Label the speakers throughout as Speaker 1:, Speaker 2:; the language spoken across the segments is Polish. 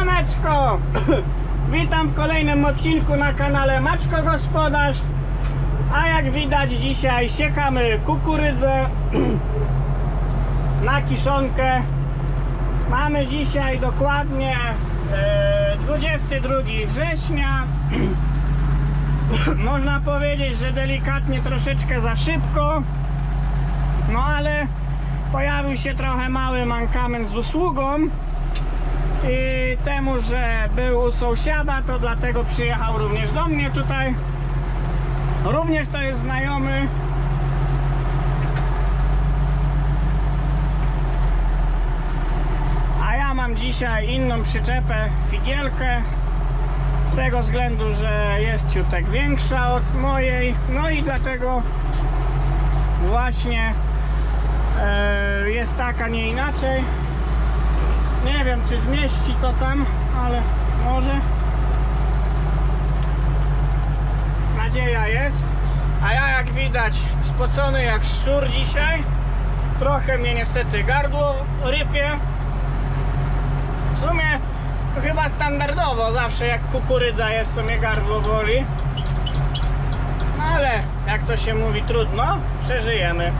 Speaker 1: Siemaneczko! Witam w kolejnym odcinku na kanale Maczko Gospodarz. A jak widać dzisiaj siekamy kukurydzę na kiszonkę. Mamy dzisiaj dokładnie e, 22 września. Można powiedzieć, że delikatnie troszeczkę za szybko. No ale pojawił się trochę mały mankament z usługą. I temu, że był u sąsiada, to dlatego przyjechał również do mnie tutaj. Również to jest znajomy. A ja mam dzisiaj inną przyczepę, figielkę. Z tego względu, że jest ciutek większa od mojej. No i dlatego właśnie e, jest tak, a nie inaczej. Nie wiem, czy zmieści to tam, ale może. Nadzieja jest. A ja, jak widać, spocony jak szczur dzisiaj. Trochę mnie niestety gardło rypie. W sumie chyba standardowo, zawsze jak kukurydza jest, to mnie gardło boli. Ale jak to się mówi, trudno, przeżyjemy.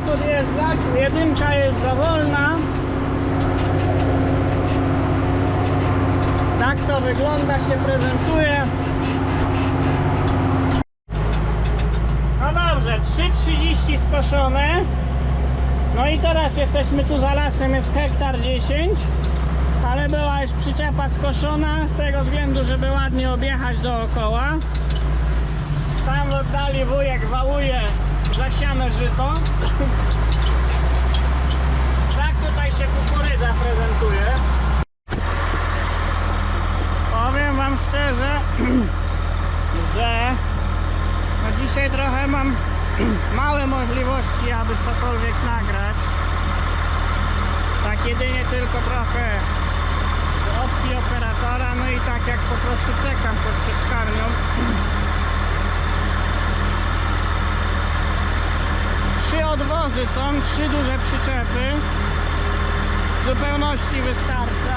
Speaker 1: Podjeżdżać. Jedynka jest za wolna. Tak to wygląda, się prezentuje. No dobrze, 3,30 skoszone. No i teraz jesteśmy tu za lasem, jest hektar 10. Ale była już przyczepa skoszona z tego względu, żeby ładnie objechać dookoła. Tam w oddali wujek wałuje zasiane żyto. tak tutaj się kukurydza prezentuje. Powiem Wam szczerze, że no dzisiaj trochę mam małe możliwości, aby cokolwiek nagrać. Tak jedynie tylko trochę z opcji operatora, no i tak jak po prostu czekam pod sieczkarnią. odwozy są, trzy duże przyczepy. W zupełności wystarcza.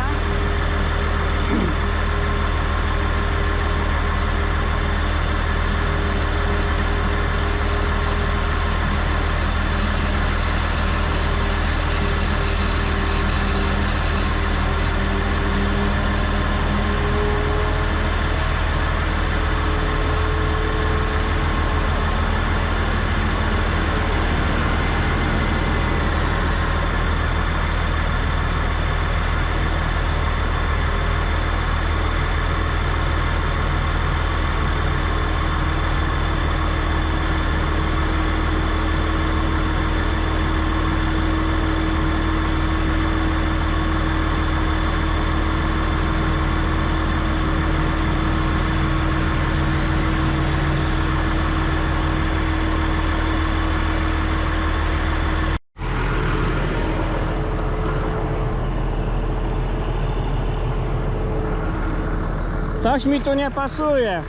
Speaker 1: Coś mi tu nie pasuje.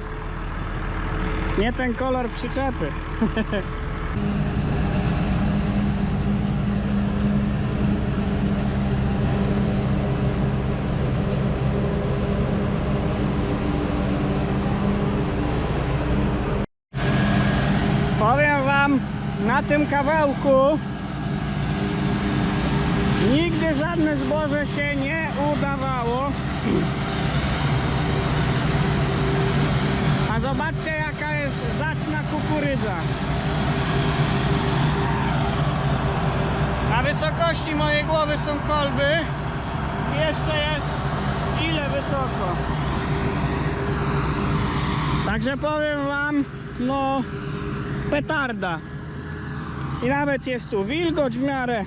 Speaker 1: Nie ten kolor przyczepy. Powiem wam, na tym kawałku nigdy żadne zboże się nie udawało. A zobaczcie jaka jest zacna kukurydza. Na wysokości mojej głowy są kolby. Jeszcze jest ile wysoko. Także powiem wam, no petarda. I nawet jest tu wilgoć w miarę.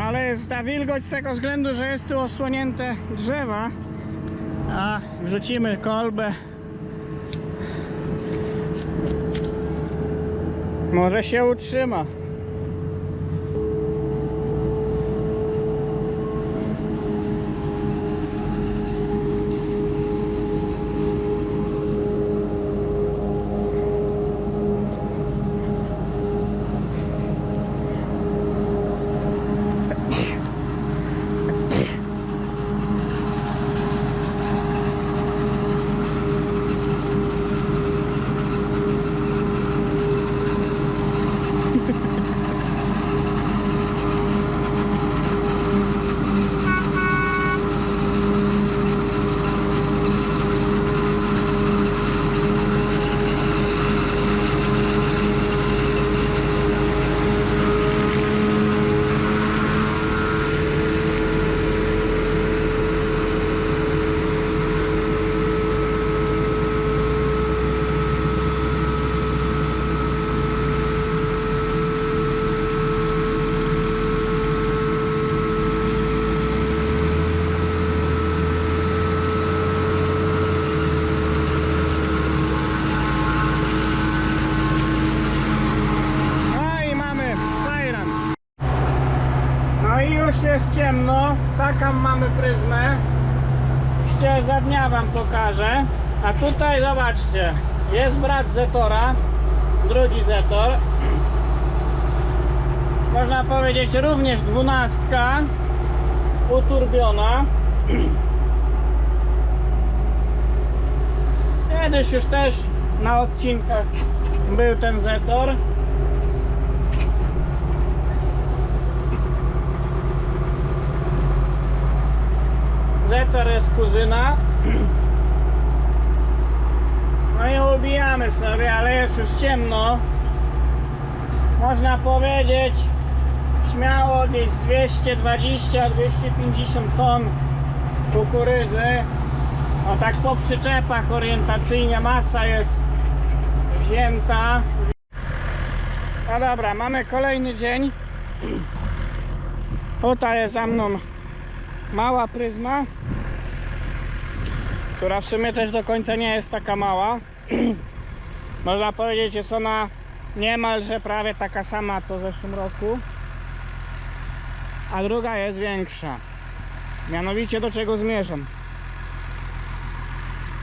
Speaker 1: Ale jest ta wilgoć z tego względu, że jest tu osłonięte drzewa. A wrzucimy kolbę. Może się utrzyma. No i mamy fajran. No i już jest ciemno. Taką mamy pryzmę. Jeszcze za dnia wam pokażę. A tutaj zobaczcie. Jest brat Zetora. Drugi Zetor. Można powiedzieć również dwunastka. Uturbiona. Kiedyś już też na odcinkach był ten Zetor. Jest kuzyna. No i ubijamy sobie, ale jest już ciemno. Można powiedzieć śmiało gdzieś z 220-250 ton kukurydzy. O tak po przyczepach orientacyjnie masa jest wzięta. No dobra, mamy kolejny dzień. Tutaj jest za mną mała pryzma, która w sumie też do końca nie jest taka mała. Można powiedzieć, jest ona niemalże prawie taka sama co w zeszłym roku. A druga jest większa. Mianowicie do czego zmierzam?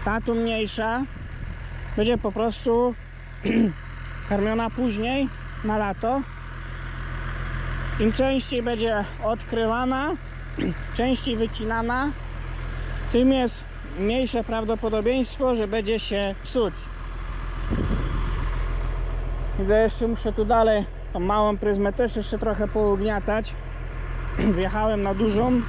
Speaker 1: Ta tu mniejsza będzie po prostu karmiona później na lato. Im częściej będzie odkrywana, częściej wycinana, tym jest mniejsze prawdopodobieństwo, że będzie się psuć. Widzę, jeszcze muszę tu dalej tą małą pryzmę też jeszcze trochę pougniatać. Wjechałem na dużą.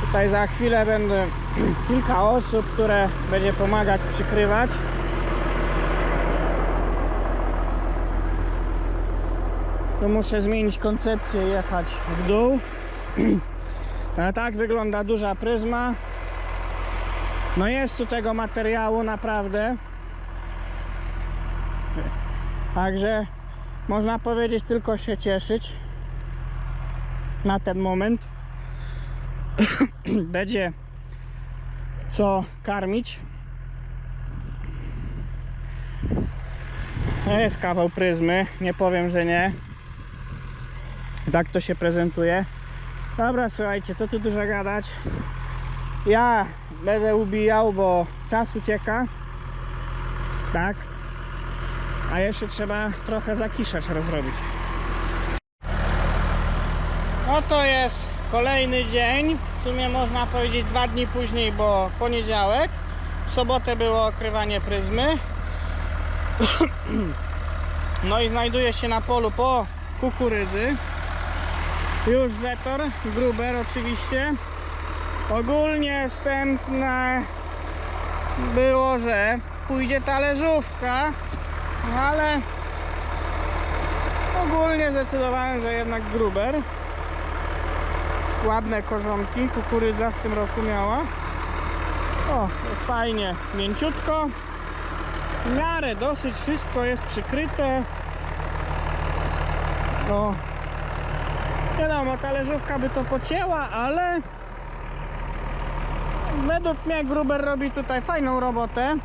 Speaker 1: Tutaj za chwilę będę kilka osób, które będzie pomagać przykrywać. Tu muszę zmienić koncepcję, jechać w dół. A tak wygląda duża pryzma. No jest tu tego materiału naprawdę. Także można powiedzieć tylko się cieszyć na ten moment. Będzie co karmić. No jest kawał pryzmy, nie powiem, że nie. Tak to się prezentuje. Dobra, słuchajcie, co tu dużo gadać. Ja będę ubijał, bo czas ucieka. Tak. A jeszcze trzeba trochę zakiszacz rozrobić. No to jest kolejny dzień. W sumie można powiedzieć dwa dni później, bo poniedziałek. W sobotę było okrywanie pryzmy. No i znajduję się na polu po kukurydzy. Już zetor, gruber oczywiście. Ogólnie wstępne było, że pójdzie talerzówka, no ale ogólnie zdecydowałem, że jednak gruber. Ładne korzonki, kukurydza w tym roku miała. O, jest fajnie, mięciutko. W miarę dosyć wszystko jest przykryte. O, wiadomo, talerzówka by to pocięła, ale według mnie Gruber robi tutaj fajną robotę.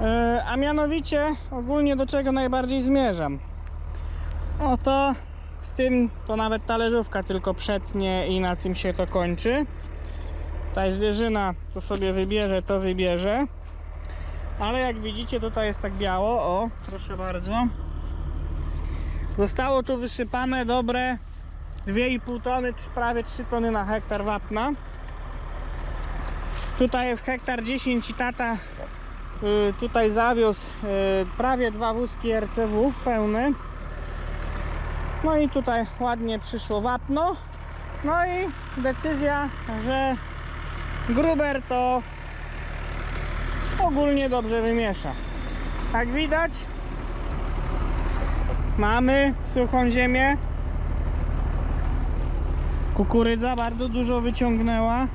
Speaker 1: E, A mianowicie ogólnie do czego najbardziej zmierzam. Oto z tym to nawet talerzówka tylko przetnie i na tym się to kończy. Tutaj zwierzyna co sobie wybierze to wybierze. Ale jak widzicie tutaj jest tak biało, o proszę bardzo. Zostało tu wysypane dobre 2,5 tony, czy prawie 3 tony na hektar wapna. Tutaj jest hektar 10 i tata y, tutaj zawiózł y, prawie dwa wózki RCW pełne. No i tutaj ładnie przyszło wapno. No i decyzja, że gruber to ogólnie dobrze wymiesza. Jak widać, mamy suchą ziemię. Kukurydza bardzo dużo wyciągnęła,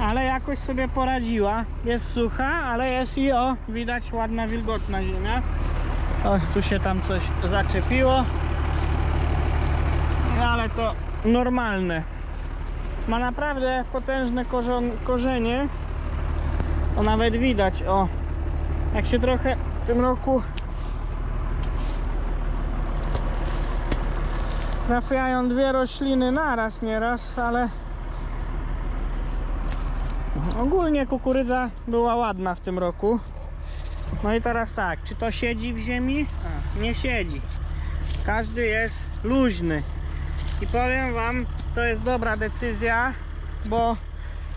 Speaker 1: ale jakoś sobie poradziła. Jest sucha, ale jest i o, widać ładna, wilgotna ziemia. O, tu się tam coś zaczepiło. No ale to normalne. Ma naprawdę potężne korzenie. To nawet widać, o. Jak się trochę w tym roku trafiają dwie rośliny naraz nieraz, ale ogólnie kukurydza była ładna w tym roku. No i teraz tak, czy to siedzi w ziemi? Nie siedzi. Każdy jest luźny. I powiem wam, to jest dobra decyzja, bo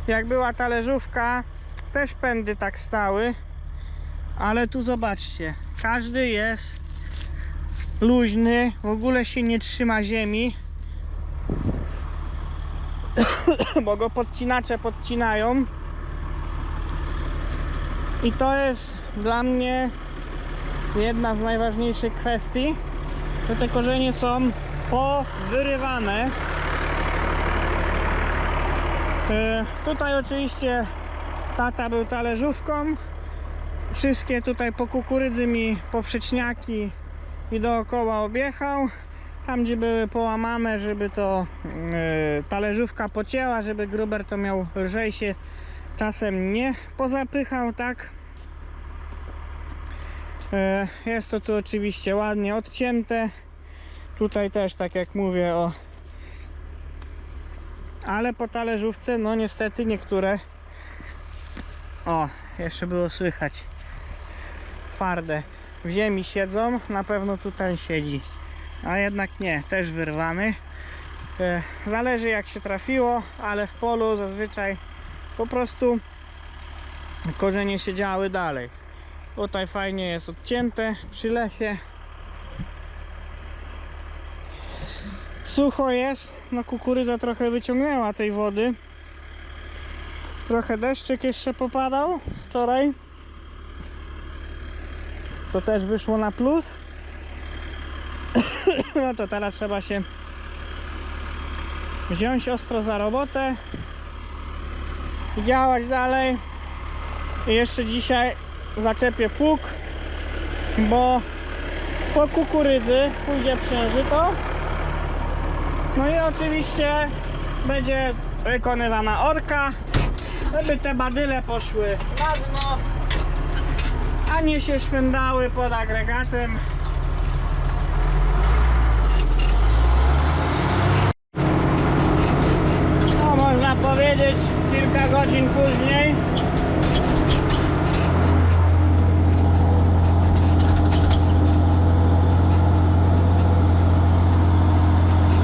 Speaker 1: jak była talerzówka, też pędy tak stały. Ale tu zobaczcie, każdy jest luźny, w ogóle się nie trzyma ziemi. bo go podcinacze podcinają. I to jest dla mnie jedna z najważniejszych kwestii, że te korzenie są powyrywane. E, Tutaj oczywiście tata był talerzówką. Wszystkie tutaj po kukurydzy mi poprzeczniaki i dookoła objechał. Tam gdzie były połamane, żeby to e, talerzówka pocięła, żeby gruber to miał lżej się czasem nie pozapychał, tak? E, Jest to tu oczywiście ładnie odcięte. Tutaj też, tak jak mówię, o. Ale po talerzówce, no niestety niektóre. O, jeszcze było słychać. Twarde. W ziemi siedzą, na pewno tutaj siedzi. A jednak nie, też wyrwany. E, Zależy jak się trafiło, ale w polu zazwyczaj po prostu korzenie siedziały dalej. Tutaj fajnie jest odcięte przy lesie. Sucho jest, no kukurydza trochę wyciągnęła tej wody. Trochę deszczyk jeszcze popadał wczoraj. Co też wyszło na plus. No to teraz trzeba się wziąć ostro za robotę i działać dalej. I jeszcze dzisiaj zaczepię pług, bo po kukurydzy pójdzie przężyto. No i oczywiście będzie wykonywana orka, żeby te badyle poszły na dno, a nie się szwędały pod agregatem. No można powiedzieć kilka godzin później.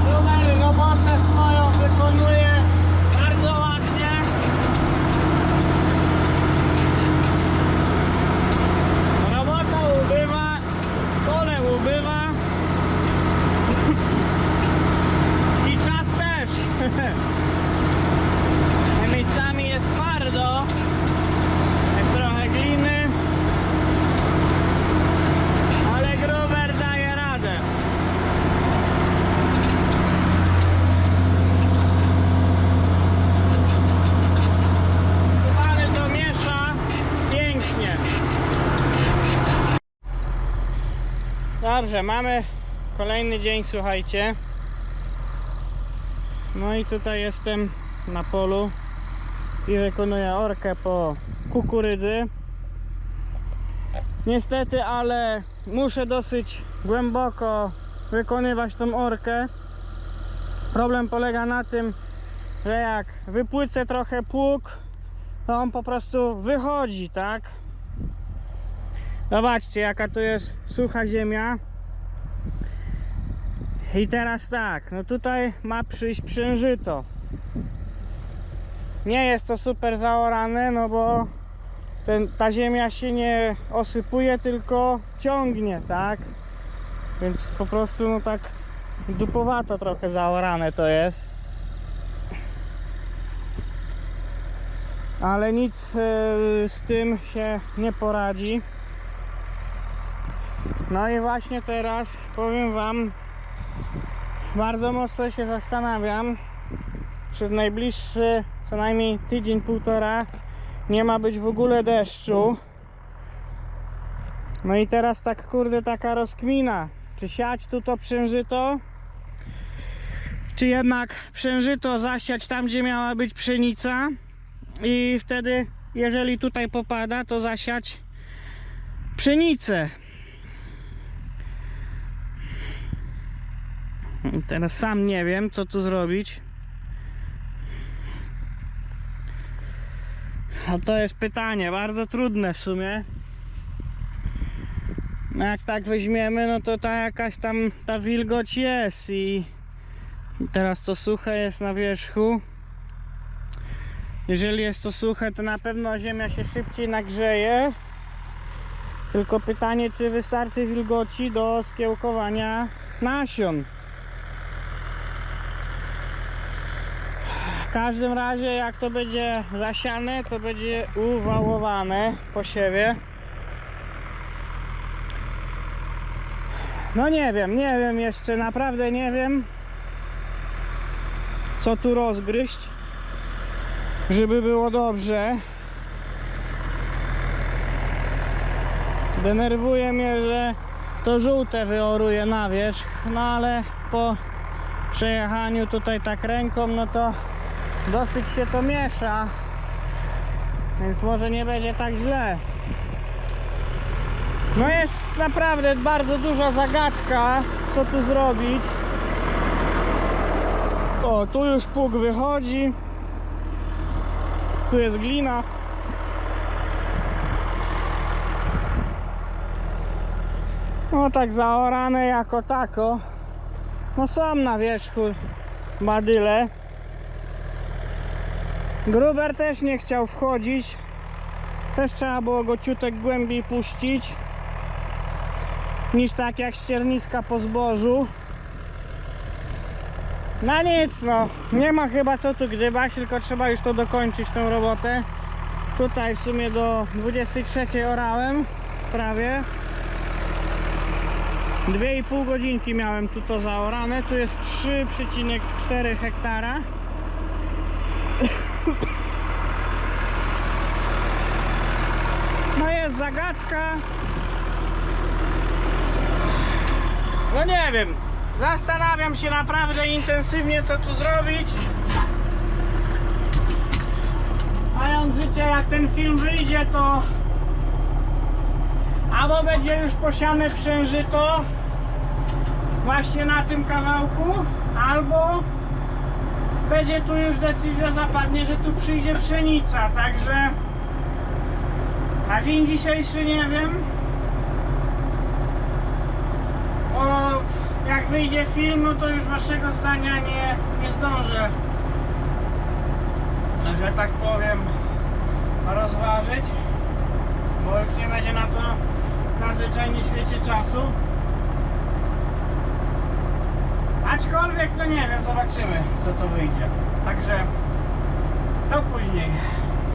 Speaker 1: Numer robotę swoją wykonuje bardzo ładnie. Robota ubywa, pole ubywa i czas też. Miejscami jest twardo, jest trochę gliny, ale grower daje radę. Ale to miesza pięknie. Dobrze, mamy kolejny dzień, słuchajcie. No i tutaj jestem na polu i wykonuję orkę po kukurydzy. Niestety, ale muszę dosyć głęboko wykonywać tą orkę. Problem polega na tym, że jak wypłycę trochę pług, to on po prostu wychodzi, tak? Zobaczcie, jaka tu jest sucha ziemia. I teraz tak, no tutaj ma przyjść przężyto. Nie jest to super zaorane, no bo ten, ta ziemia się nie osypuje, tylko ciągnie, tak? Więc po prostu no tak dupowato trochę zaorane to jest. Ale nic e, z tym się nie poradzi. No i właśnie teraz powiem Wam, bardzo mocno się zastanawiam. Przez najbliższy co najmniej tydzień, półtora nie ma być w ogóle deszczu. No i teraz tak kurde taka rozkmina. Czy siać tu to przężyto? Czy jednak przężyto zasiać tam, gdzie miała być pszenica? I wtedy, jeżeli tutaj popada, to zasiać pszenicę. Teraz sam nie wiem, co tu zrobić. A to jest pytanie, bardzo trudne w sumie. No Jak tak weźmiemy, no to ta jakaś tam ta wilgoć jest i teraz to suche jest na wierzchu. Jeżeli jest to suche, to na pewno ziemia się szybciej nagrzeje. Tylko pytanie, czy wystarczy wilgoci do skiełkowania nasion. Każdym razie jak to będzie zasiane, to będzie uwałowane po siewie. No nie wiem, nie wiem jeszcze, naprawdę nie wiem co tu rozgryźć, żeby było dobrze. Denerwuje mnie, że to żółte wyoruje na wierzch, no ale po przejechaniu tutaj tak ręką, no to dosyć się to miesza. Więc może nie będzie tak źle. No jest naprawdę bardzo duża zagadka, co tu zrobić. O, tu już pług wychodzi. Tu jest glina. No tak zaorane jako tako. No są na wierzchu badyle. Gruber też nie chciał wchodzić. Też trzeba było go ciutek głębiej puścić. Niż tak jak ścierniska po zbożu. No nic no, nie ma chyba co tu gdybać, tylko trzeba już to dokończyć tą robotę. Tutaj w sumie do 23 orałem prawie. 2,5 godzinki miałem tu to zaorane. Tu jest 3,4 hektara. No jest zagadka. No nie wiem. Zastanawiam się naprawdę intensywnie co tu zrobić. Mając życie jak ten film wyjdzie to albo będzie już posiane przężyto właśnie na tym kawałku, albo będzie tu już decyzja zapadnie, że tu przyjdzie pszenica, także na dzień dzisiejszy nie wiem. Bo jak wyjdzie film, no to już waszego zdania nie, nie zdążę, że tak powiem, rozważyć, bo już nie będzie na to na świecie czasu. Aczkolwiek, no nie wiem, zobaczymy co to wyjdzie. Także do później.